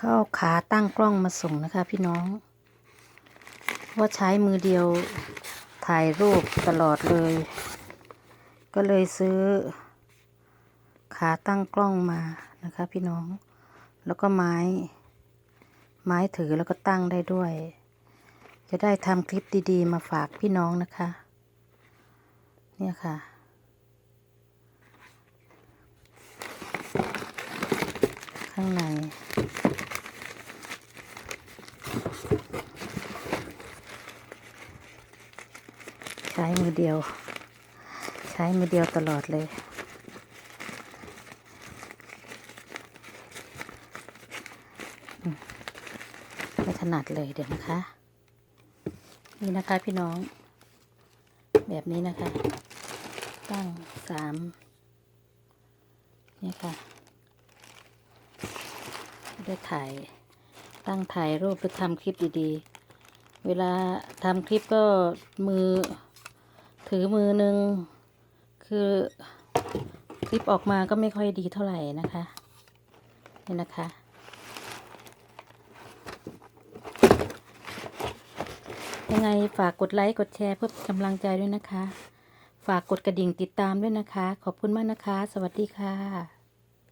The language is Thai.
เข้าขาตั้งกล้องมาส่งนะคะพี่น้อง ว่าใช้มือเดียวถ่ายรูปตลอดเลย ก็เลยซื้อ ขาตั้งกล้องมานะคะพี่น้อง แล้วก็ไม้ ไม้ถือแล้วก็ตั้งได้ด้วย จะได้ทำคลิปดีๆ มาฝากพี่น้องนะคะ เนี่ยค่ะ ข้างใน ใช้มือเดียว ใช้มือเดียวตลอดเลยมไม่ถนัดเลยเดี๋ยวนะคะ นี่นะคะพี่น้อง แบบนี้นะคะ ตั้งสามนี่ค่ะได้ถ่ายตั้งถ่ายรูปหรือทำคลิปดีๆ เวลาทำคลิปก็มือ ถือมือหนึ่งคือคลิปออกมาก็ไม่ค่อยดีเท่าไหร่นะคะนี่นะคะ ยังไงฝากกดไลค์ กดแชร์เพื่อเป็นกำลังใจด้วยนะคะ ฝากกดกระดิ่งติดตามด้วยนะคะ ขอบคุณมากนะคะ สวัสดีค่ะ